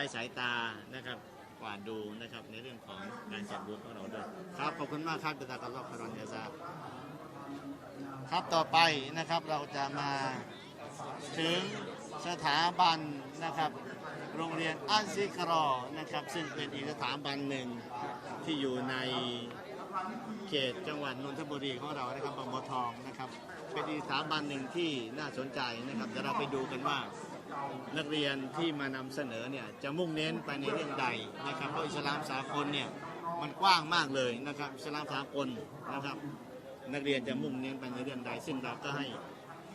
ช้สายตานะครับกวาดดูนะครับในเรื่องของการจัดบูธของเราด้วยครับขอบคุณมากครับเป็นตากรอบคารอนยาซาครับต่อไปนะครับเราจะมาถึงสถาบันนะครับโรงเรียนอันซิกรอนะครับ ซึ่งเป็นอีกสถาบันหนึ่งที่อยู่ในเขตจังหวัดนนทบุรีของเรานะครับบางบัวทองนะครับ เป็นอีกสถาบันหนึ่งที่น่าสนใจนะครับเดี๋ยวเราไปดูกันว่า นักเรียนที่มานำเสนอเนี่ยจะมุ่งเน้นไปในเรื่องใดนะครับเพราะอิสลามสากลเนี่ยมันกว้างมากเลยนะครับอิสลามสากลนะครับ นักเรียนจะมุ่งเน้นไปในเรื่องใด ซึ่งเราก็ให้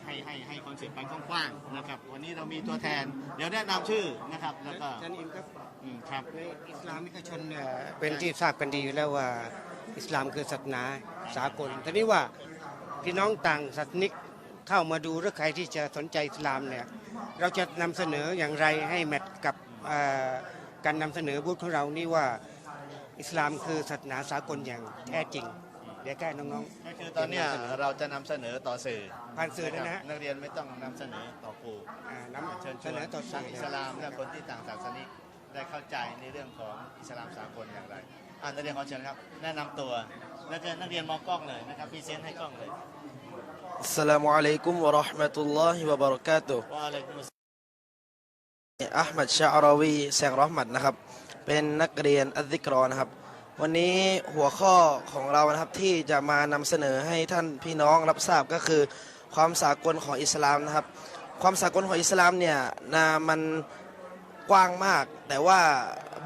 ให้ให้ให้คอนเซ็ปต์ไปกว้างๆนะครับ วันนี้เรามีตัวแทน เดี๋ยวแนะนำชื่อนะครับแล้วก็ท่านอิมครับอืมครับในอิสลามิกชนเนี่ยเป็นที่ทราบกันดีอยู่แล้วว่าอิสลามคือศาสนาสากลทีนี้ว่าพี่น้องต่างศาสนิก เข้ามาดูหรือใครที่จะสนใจอิสลามเนี่ยเราจะนำเสนออย่างไรให้แมทกับเอ่อการนำเสนอบูธของเรานี่ว่าอิสลามคือศาสนาสากลอย่างแท้จริงเดี๋ยวแก้น้องก็คือตอนเนี้ยเราจะนำเสนอต่อสื่อๆผ่านสื่อนะนะฮะนักเรียนไม่ต้องนำเสนอต่อครูอ่านำเชิญชเสวนนอต่อทั้สื่งออิสลามและคนที่ต่างศาสนิกได้เข้าใจในเรื่องของอิสลามสากลอย่างไรอ่านักเรียนขอเชิญครับ แนะนำตัวแล้วก็นักเรียนมองกล้องเลยนะครับพรีเซนต์ให้กล้องเลย আসসালামু আলাইকুম ওরহমতুল্লাহ বাবরকাত আহমদ শাহ রবি শেখ রহমত นะครับ เป็นนักเรียนอัซิกรอนะครับ วันนี้หัวข้อของเรานะครับที่จะมานำเสนอให้ท่านพี่น้องรับทราบก็คือ ความสากลของอิสลามนะครับ ความสากลของอิสลามเนี่ยนะมันกว้างมาก แต่ว่า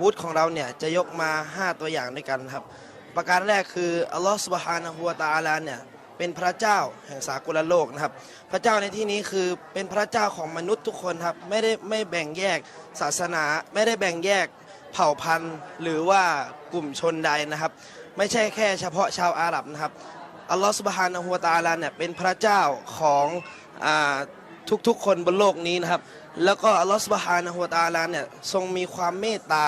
บูธของเราเนี่ยจะยกมา 5 ตัวอย่างด้วยกันครับ ประการแรกคืออัลลอฮฺสุบฮานะฮุวาตาลาเนี่ย เป็นพระเจ้าแห่งสากลโลกนะครับ พระเจ้าในที่นี้คือเป็นพระเจ้าของมนุษย์ทุกคนครับไม่ได้ไม่แบ่งแยกศาสนา ไม่ได้แบ่งแยกเผ่าพันธุ์ หรือว่ากลุ่มชนใดนะครับ ไม่ใช่แค่เฉพาะชาวอาหรับนะครับอัลลอฮฺสุบฮานะฮูวตาลาเนี่ยเป็นพระเจ้าของอทุกๆคนบนโลกนี้นะครับ แล้วก็อัลลอฮฺสุบฮานะฮูวตาลาเนี่ยทรงมีความเมตตา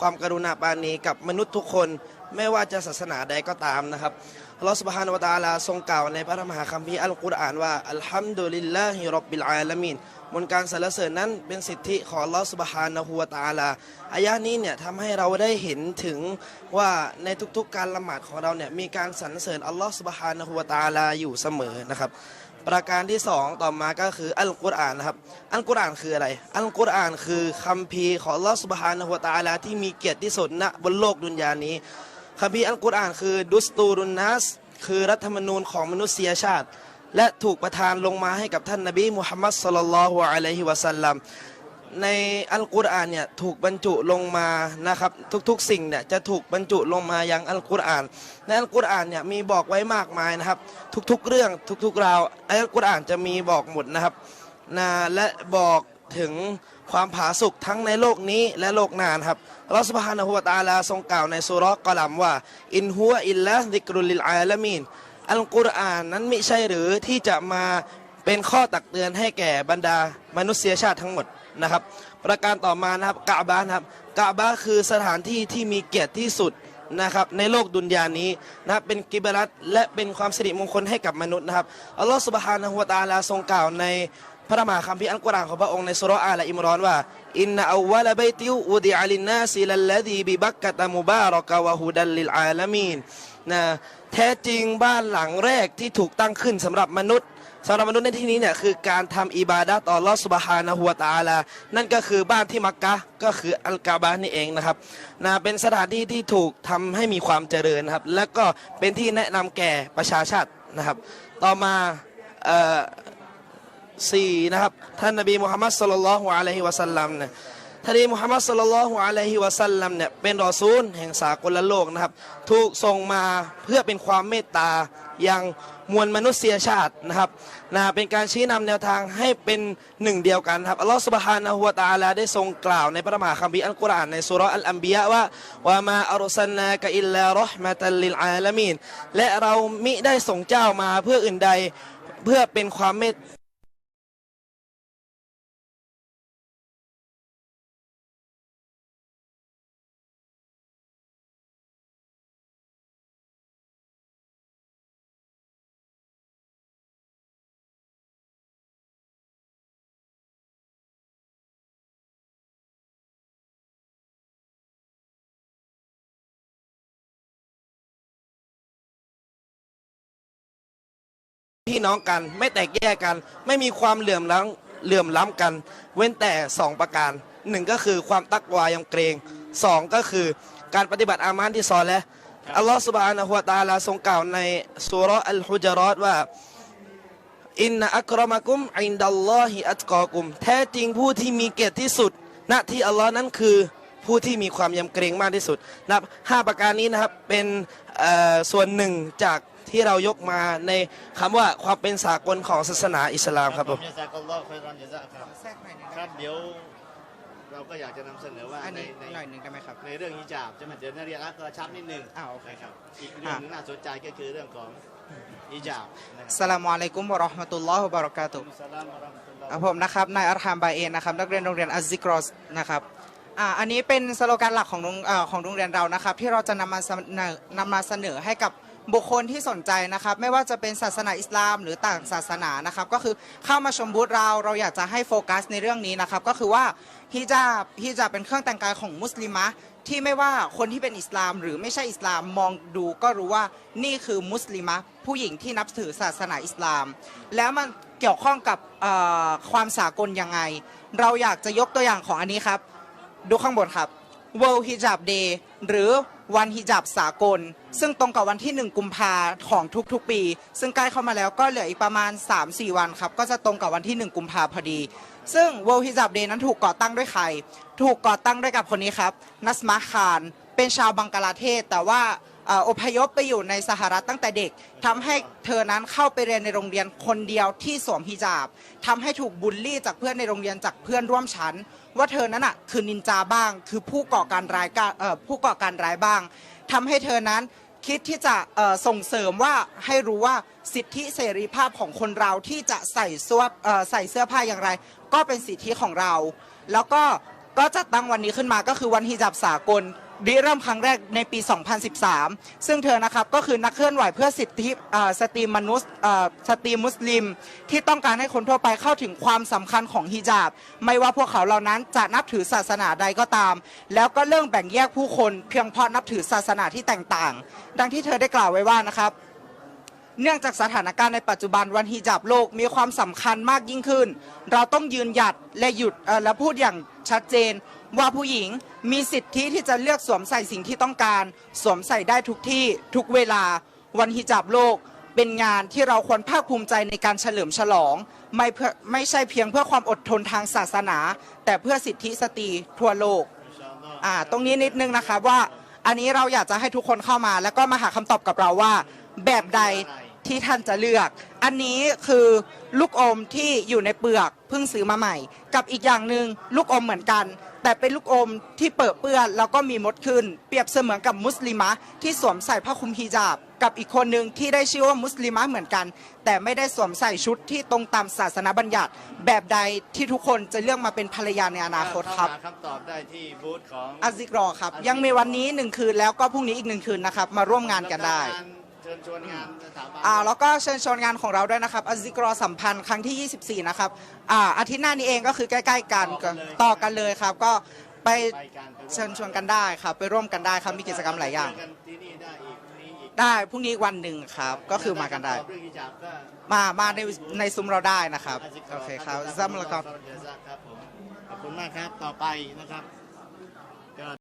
ความกรุณาปาณีกับมนุษย์ทุกคน ไม่ว่าจะศาสนาใดก็ตามนะครับ อัลลอฮฺสุบฮานาวะตะอาลาทรงกล่าวในพระธรรมหคัมภีร์อัลกุรอานว่าอัลฮัมดุลิลลาฮิรับบิลอาลามีนบนการสรรเสริญนั้นเป็นสิทธิของอัลลอฮฺสุบฮานะฮูวะตะอาลาอายะนี้เนี่ยทำให้เราได้เห็นถึงว่าในทุกๆการละหมาดของเราเนี่ยมีการสรรเสริญอัลลอฮฺสุบฮานะฮูวะตะอาลาอยู่เสมอนะครับประการที่สองต่อมาก็คืออัลกุรอานนะครับอัลกุรอานคืออะไร อัลกุรอานคือคัมภีร์ของลอสุบฮานะฮูวตะอาลาที่มีเกียรติที่สุดณบนโลกดุนยานี้ คัมภีร์อัลกุรอานคือดุสตูรุนนัสคือรัฐธรรมนูญของมนุษยชาติ และถูกประทานลงมาให้กับท่านนบีมุฮัมมัดสลลัลลอฮุอะลัยฮิวะสัลลัมในอัลกุรอานเนี่ยถูกบรรจุลงมานะครับทุกๆ สิ่งเนี่ยจะถูกบรรจุลงมายังอัลกุรอาน ในอัลกุรอานเนี่ยมีบอกไว้มากมายนะครับ ทุกๆ เรื่องทุกๆราวอัลกุรอานจะมีบอกหมดนะครับนะและบอกถึง ความผาสุกทั้งในโลกนี้และโลกหน้านครับอัลลอฮฺสุบฮานะฮูวตาลาทรงกล่าวในสุรกะลัมว่า อินฮัวอิลละดิกรุลิลอาลามีนอัลกุรอานนั้นมิใช่หรือที่จะมาเป็นข้อตักเตือนให้แก่บรรดามนุษยชาติทั้งหมดนะครับ ประการต่อมานะครับกะบานะครับกะบาคือสถานที่ที่มีเกียรติที่สุดนะครับในโลกดุนยานี้นะครับเป็นกิบรัตและเป็นความสิริมงคลให้กับมนุษย์นะครับอัลลอฮฺสุบฮานะฮูวะตาลาทรงกล่าวใน พระมหาคัมภีร์อัลกุรอานของพระองค์ในสุรอาลอิมรอนว่าอินนะอวะลบัยติอุดิอาลินนาซิลัลลดีบิบักกะตะมุบารอกะวะฮุดัลลิลอาลามีนนะแท้จริงบ้านหลังแรกที่ถูกตั้งขึ้นสำหรับมนุษย์สำหรับมนุษย์ในที่นี้เนี่ยคือการทำอิบาดะต่อลอสุบฮานะฮูวตาลา นั่นก็คือบ้านที่มักกะก็คืออัลกาบะฮ์นี่เองนะครับนะเป็นสถานที่ที่ถูกทำให้มีความเจริญครับ และก็เป็นที่แนะนำแก่ประชาชาตินะครับ ต่อมา สี่นะครับท่านนบีมุฮัมมัดสุลลัลฮุอะลัยฮิวะสัลลัมเนี่ยท่านนบีมุฮัมมัดสุลลัลฮุอะลัยฮิวะสัลลัมเนี่ยเป็นรอซูลแห่งสากลโลกนะครับถูกส่งมาเพื่อเป็นความเมตตายังมวลมนุษยชาตินะครับนะเป็นการชี้นำแนวทางให้เป็นหนึ่งเดียวกันครับอัลลอฮฺสุบฮานะฮูวะตาลาได้ทรงกล่าวในพระมหาคัมภีร์อัลกุรอานในสุร์อัลอัมบียะว่าว่ามาอัลซัลนากะอิลลารอห์มะตัลลิลอาลามีนและเรามิได้ส่งเจ้ามาเพื่ออื่นใดเพื่อเป็นความเมต พี่น้องกัน ไม่แตกแยกกัน ไม่มีความเหลื่อมล้ำเหลื่อมล้ำกัน เว้นแต่สองประการหนึ่งก็คือความตักวายำเกรงสองก็คือการปฏิบัติอามานที่ซอและอัลลอฮฺสุบานะฮุวะตาลาทรงกล่าวในสุรอัลฮุจรอตว่าอินนะอักรมะกุมอินดัลลอฮิอัตกอกุม แท้จริงผู้ที่มีเกียรติที่สุด ณที่อัลลอฮ์นั้นคือผู้ที่มีความยำเกรงมากที่สุดนะครับห้าประการนี้นะครับเป็นส่วนหนึ่งจาก ที่เรายกมาในคำว่าความเป็นสากลของศาสนาอิสลามครับผมยะซากัลลอฮุคอยรอนยะซาครับแทรกหน่อยหนึงครับเดี๋ยวเราก็อยากจะนำเสนอว่าอันในนี้ในหน่อยหนึ่งได้ไหมครับในเรื่องฮิญาบจะมาเดี๋ยวนักเรียนรักกระชับนิดนึงอ้าวโอเคนะครับอีกเรื่องหนึงน่าสนใจก็คือเรื่องของฮิญาบนะคสรับลามอะลัยกุมวะเราะห์มะตุลลอฮ์วะบะเราะกาตุฮ์อัสสลามุอะลัยกุมวะเราะห์มะตุลลอฮ์อะผมนะครับนายอัลฮามบาเอนนะครับนักเรียนโรงเรียนอัซซิกรอสนะครับอ่าอันนี้เป็นสโลแกนหลักของโรงอ่าของโรงเรียนเรานะครับ ที่เราจะนำมาเสนอนำมาเสนอให้กับ บุคคลที่สนใจนะครับ ไม่ว่าจะเป็นศาสนาอิสลามหรือต่างศาสนานะครับ ก็คือเข้ามาชมบูธเราเราอยากจะให้โฟกัสในเรื่องนี้นะครับ ก็คือว่าฮิญาบฮิญาบเป็นเครื่องแต่งกายของมุสลิมะที่ไม่ว่าคนที่เป็นอิสลาม หรือไม่ใช่อิสลามมองดูก็รู้ว่านี่คือมุสลิมะผู้หญิงที่นับถือศาสนาอิสลาม แล้วมันเกี่ยวข้องกับความสากลยังไง เราอยากจะยกตัวอย่างของอันนี้ครับ ดูข้างบนครับ World Hijab Day หรือวันฮิญาบสากล ซึ่งตรงกับวันที่ 1 กุมภาของทุกๆปี ซึ่งใกล้เข้ามาแล้วก็เหลืออีกประมาณ 3-4 วันครับ ก็จะตรงกับวันที่ 1 กุมภาพอดี ซึ่ง World Hijab Day นั้นถูกก่อตั้งด้วยใคร ถูกก่อตั้งด้วยกับคนนี้ครับ นัสมาคาร เป็นชาวบังกลาเทศ แต่ว่า อ่ออพยพไปอยู่ในสหรัฐตั้งแต่เด็กทำให้เธอนั้นเข้าไปเรียนในโรงเรียนคนเดียวที่สวมฮิญาบทำให้ถูกบูลลี่จากเพื่อนในโรงเรียนจากเพื่อนร่วมชั้น ว่าเธอนั้นอะคือนินจาบ้าง คือผู้ก่อการร้ายผู้ก่อการร้ายบ้างทำให้เธอนั้นคิดที่จะส่งเสริมว่าให้รู้ว่าสิทธิเสรีภาพของคนเราที่จะใส่เสื้อเอ่อใส่เสื้อผ้าอย่างไร ก็เป็นสิทธิของเรา แล้วก็ก็จัดตั้งวันนี้ขึ้นมาก็คือวันฮิญาบสากล ริเริ่มครั้งแรกในปี 2013 ซึ่งเธอนะครับก็คือนักเคลื่อนไหวเพื่อสิทธิสตรีมนุษย์สตรีมุสลิม ที่ต้องการให้คนทั่วไปเข้าถึงความสำคัญของฮิญาบ ไม่ว่าพวกเขาเหล่านั้นจะนับถือศาสนาใดก็ตาม แล้วก็เริ่มแบ่งแยกผู้คนเพียงเพราะนับถือศาสนาที่แตกต่าง ดังที่เธอได้กล่าวไว้ว่านะครับเนื่องจากสถานการณ์ในปัจจุบันวันฮิญาบโลกมีความสำคัญมากยิ่งขึ้น เราต้องยืนหยัดและหยุดและพูดอย่างชัดเจน ว่าผู้หญิงมีสิทธิที่จะเลือกสวมใส่สิ่งที่ต้องการ สวมใส่ได้ทุกที่ทุกเวลา วันฮิญาบโลก เป็นงานที่เราควรภาคภูมิใจในการเฉลิมฉลอง ไม่เพื่อไม่ใช่เพียงเพื่อความอดทนทางศาสนา แต่เพื่อสิทธิสตรีทั่วโลกอ่าตรงนี้นิดนึงนะครับว่าอันนี้เราอยากจะให้ทุกคนเข้ามา แล้วก็มาหาคำตอบกับเราว่า แบบใดที่ท่านจะเลือก อันนี้คือลูกอมที่อยู่ในเปลือกเพิ่งซื้อมาใหม่ กับอีกอย่างหนึ่งลูกอมเหมือนกัน แต่เป็นลูกอมที่เปิดเปื้อนแล้วก็มีมดขึ้น เปรียบเสมือนกับมุสลิมะที่สวมใส่ผ้าคลุมฮิญาบ กับอีกคนหนึ่งที่ได้ชื่อว่ามุสลิมะเหมือนกัน แต่ไม่ได้สวมใส่ชุดที่ตรงตามศาสนาบัญญัติ แบบใดที่ทุกคนจะเลือกมาเป็นภรรยาในอนาคตครับเข้าหาคำตอบได้ที่บูธของอาซิกรอครับ ยังมีวันนี้หนึ่งคืนแล้วก็พรุ่งนี้อีกหนึ่งคืนนะครับมาร่วมงานกันได้แล้วเชิ ญชวนงานสถาบันอ่าแล้วก็เชิญชวนงานของเราด้วยนะครับอาซิกรอสัมพันธ์ครั้งที่ 24 นะครับอ่าอาทิตย์หน้านี้เองก็คือใกล้ ๆ กันก็ต่อกันเลยครับ ก็ไปไปกันไปร่วมเชิญชวนกันได้ครับ ไปร่วมกันได้ครับมีกิจกรรมหลายอย่าง เจกันที่นี่ได้อีกพรุ่งนี้อีกได้พรุ่งนี้วันหนึ่งครับ ก็คือมากันได้ตอบเรื่องฮิญาบก็มามาในในซุ้มเราได้นะครับอาซิกรโอเคครับอัสสซัลามมุละอะคลัรัยบกุมวะเราะห์มะตุลลอฮ์ครับผมขอบคุณมากครับต่อไปนะครับ